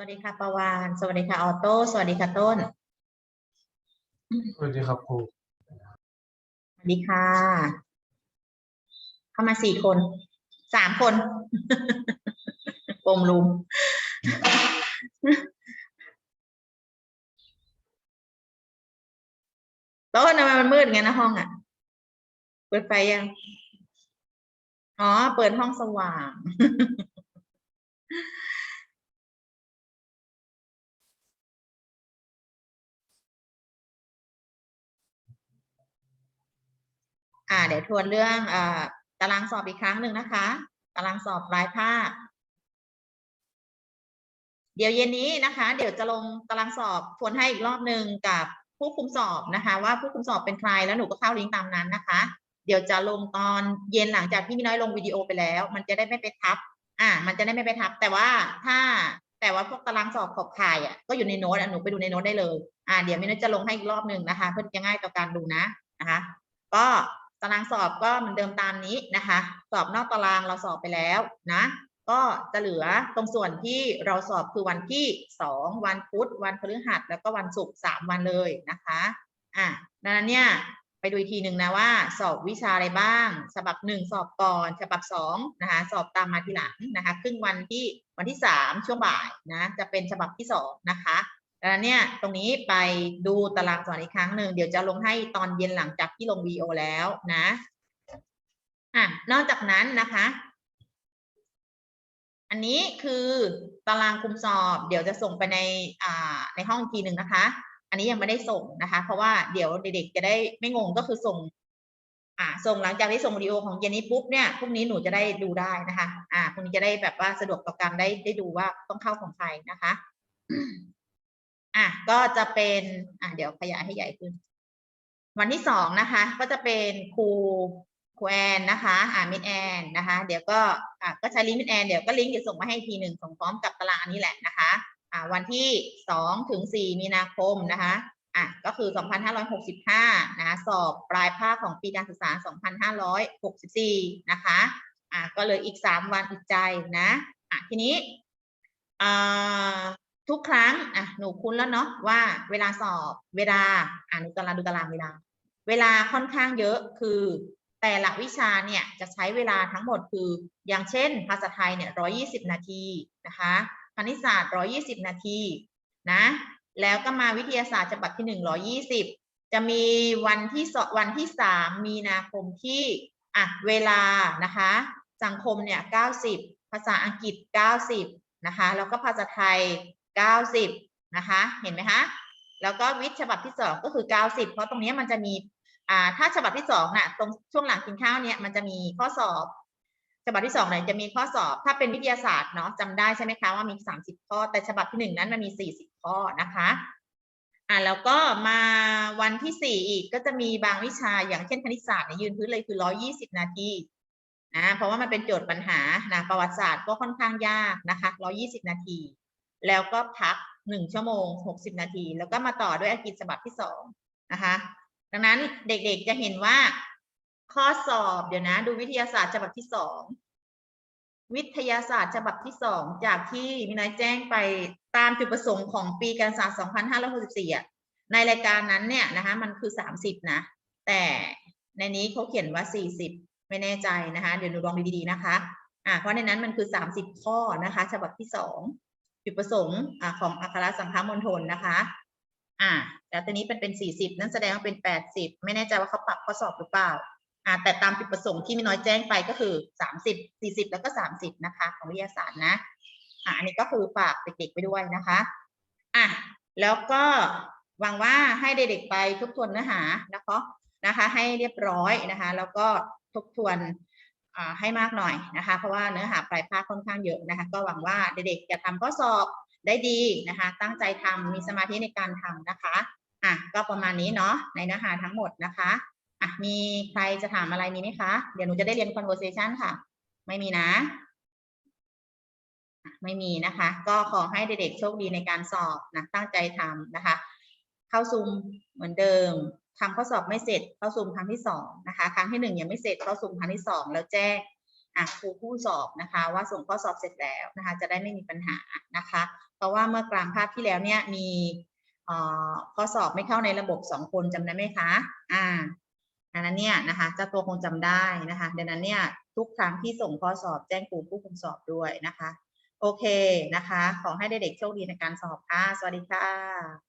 วัสดีค่ะประวาน สวัสดีค่ะออโต้ สวัสดีค่ะต้น สวัสดีครับครู สวัสดีค่ะ เข้ามาสี่คน สามคนปมลุม ต้นทำไมมันมืดไงนะห้องอะ เปิดไฟยัง อ๋อ เปิดห้องสว่าง อ่าเดี๋ยวทวนเรื่องอ่าตารางสอบอีกครั้งหนึ่งนะคะ ตารางสอบปลายภาค เดี๋ยวเย็นนี้นะคะ เดี๋ยวจะลงตารางสอบทวนให้อีกรอบหนึ่งกับผู้คุมสอบนะคะ ว่าผู้คุมสอบเป็นใครแล้วหนูก็เข้าลิงก์ตามนั้นนะคะ เดี๋ยวจะลงตอนเย็นหลังจากที่พี่น้อยลงวิดีโอไปแล้ว มันจะได้ไม่ไปทับ อ่า มันจะได้ไม่ไปทับ แต่ว่าถ้าแต่ว่าพวกตารางสอบขอบข่ายอะก็อยู่ในโน้ตอะหนูไปดูในโน้ตได้เลย อ่า เดี๋ยวพี่น้อยจะลงให้อีกรอบหนึ่งนะคะ เพื่อจะง่ายต่อการดูนะนะคะ ก็ ตารางสอบก็เหมือนเดิมตามนี้นะคะ สอบนอกตารางเราสอบไปแล้วนะ ก็จะเหลือตรงส่วนที่เราสอบคือวันที่สองวันพุธวันพฤหัสแล้วก็วันศุกร์สามวันเลยนะคะอะดังนั้นเนี่ยไปดูอีกทีหนึ่งนะว่า สอบวิชาอะไรบ้าง ฉบับหนึ่งสอบก่อน ฉบับสองนะคะสอบตามมาทีหลังนะคะ ครึ่งวันที่วันที่สามช่วงบ่ายนะจะเป็นฉบับที่สองนะคะ ดังนั้นเนี่ยตรงนี้ไปดูตารางสอนอีกครั้งหนึ่งเดี๋ยวจะลงให้ตอนเย็นหลังจากที่ลงวีโอแล้วนะอะนอกจากนั้นนะคะ อันนี้คือตารางคุมสอบ เดี๋ยวจะส่งไปในอ่าในห้องกทีหนึ่งนะคะ อันนี้ยังไม่ได้ส่งนะคะ เพราะว่าเดี๋ยวเด็กๆจะได้ไม่งงก็คือส่งอ่าส่งหลังจากที่ส่งวิดีโอของเย็นนี้ปุ๊บเนี่ยพรุ่งนี้หนูจะได้ดูได้นะคะ อ่าพรุ่งนี้จะได้แบบว่าสะดวกต่อการได้ได้ดูว่าต้องเข้าของใครนะคะ อะก็จะเป็นอะเดี๋ยวขยายให้ใหญ่ขึ้น วันที่สองนะคะ ก็จะเป็นครูครูแอนนะคะอ่ามิดแอนนะคะ เดี๋ยวก็อ่าก็ใช้ลิงก์มิดแอนเดี๋ยวก็ลิงก์จะส่งมาให้ทีหนึ่งส่งพร้อมกับตารางอันนี้แหละนะคะอ่าวันที่สองถึงสี่มีนาคมนะคะอะก็คือสองพันห้าร้อยหกสิบห้านะคะสอบปลายภาคของปีการศึกษาสองพันห้าร้อยหกสิบสี่นะคะอะก็เลยอีกสามวันอีกใจนะอะทีนี้อ่า ทุกครั้งอะหนูคุ้นแล้วเนาะว่าเวลาสอบเวลาอ่านูตารางดูตารางเวลา เวลาค่อนข้างเยอะคือแต่ละวิชาเนี่ยจะใช้เวลาทั้งหมดคือ อย่างเช่น ภาษาไทยเนี่ยร้อยี่สิบนาทีนะคะคณิตศาสตร์ร้อยี่สิบนาทีนะแล้วก็มาวิทยาศาสตร์ฉบับที่หนึ่งร้อยี่สิบจะมีวันที่สองวันที่สามมีนาคมที่อะเวลานะคะ สังคมเนี่ยเก้าสิบภาษาอังกฤษเก้าสิบนะคะแล้วก็ภาษาไทย เก้าสิบนะคะ เห็นไหมคะ แล้วก็วิทย์ฉบับที่สองก็คือเก้าสิบเพราะตรงนี้มันจะมีอ่าถ้าฉบับที่สองน่ะตรงช่วงหลังกินข้าวเนี่ยมันจะมีข้อสอบ ฉบับที่สองเนี่ยจะมีข้อสอบ ถ้าเป็นวิทยาศาสตร์เนาะจำได้ใช่ไหมคะว่ามีสามสิบข้อ แต่ฉบับที่หนึ่งนั้นมันมีสี่สิบข้อนะคะอ่าแล้วก็มาวันที่สี่อีกก็จะมีบางวิชาอย่างเช่นคณิตศาสตร์เนี่ยยืนพื้นเลยคือร้อยี่สิบนาทีนะเพราะว่ามันเป็นโจทย์ปัญหานะประวัติศาสตร์ก็ค่อนข้างยากนะคะร้อยี่สิบนาที แล้วก็พักหนึ่งชั่วโมงหกสิบนาที แล้วก็มาต่อด้วยอังกฤษฉบับที่สองนะคะ ดังนั้นเด็กๆจะเห็นว่า ข้อสอบเดี๋ยวนะ ดูวิทยาศาสตร์ฉบับที่สองวิทยาศาสตร์ฉบับที่สองจากที่มินายแจ้งไปตามจุดประสงค์ของปีการศึกษา 2564อะในรายการนั้นเนี่ยนะคะมันคือ 30 นะ แต่ในนี้เขาเขียนว่า 40 ไม่แน่ใจนะคะ เดี๋ยวหนูลองดูดีๆนะคะอ่าเพราะในนั้นมันคือ 30 ข้อนะคะ ฉบับที่สอง จุดประสงค์ของอัครสังฆมณฑลนะคะอ่าแต่ตัวนี้เป็นเป็น 40 นั่นแสดงว่าเป็น 80 ไม่แน่ใจว่าเขาปรับข้อสอบหรือเปล่าอ่าแต่ตามจุดประสงค์ที่มิน้อยแจ้งไปก็คือ 30 40 แล้วก็ 30 นะคะ ของวิทยาศาสตร์นะอ่าอันนี้ก็คือฝากเด็กๆไปด้วยนะคะอะแล้วก็หวังว่าให้เด็กๆไปทบทวนเนื้อหานะคะนะคะ ให้เรียบร้อยนะคะ แล้วก็ทบทวน ให้มากหน่อยนะคะ เพราะว่าเนื้อหาปลายภาคค่อนข้างเยอะนะคะ ก็หวังว่าเด็กๆจะทำข้อสอบได้ดีนะคะ ตั้งใจทำมีสมาธิในการทำนะคะอะก็ประมาณนี้เนาะในเนื้อหาทั้งหมดนะคะอะมีใครจะถามอะไรมีไหมคะ เดี๋ยวหนูจะได้เรียน conversation ค่ะ ไม่มีนะไม่มีนะคะ ก็ขอให้เด็กๆโชคดีในการสอบนะตั้งใจทำนะคะ เข้าซูมเหมือนเดิมทำข้อสอบไม่เสร็จเข้าซูมครั้งที่สองนะคะครั้งที่หนึ่งยังไม่เสร็จเข้าซูมครั้งที่สองแล้วแจ้งครูผู้สอบนะคะ ว่าส่งข้อสอบเสร็จแล้วนะคะ จะได้ไม่มีปัญหานะคะ เพราะว่าเมื่อกลางภาคที่แล้วเนี่ยมีข้อสอบไม่เข้าในระบบสองคนจำได้ไหมคะอ่าดังนั้นเนี่ยนะคะเจ้าตัวคงจำได้นะคะดังนั้นเนี่ยทุกครั้งที่ส่งข้อสอบแจ้งครูผู้คุมสอบด้วยนะคะ โอเคนะคะ ขอให้เด็กๆโชคดีในการสอบค่ะ สวัสดีค่ะ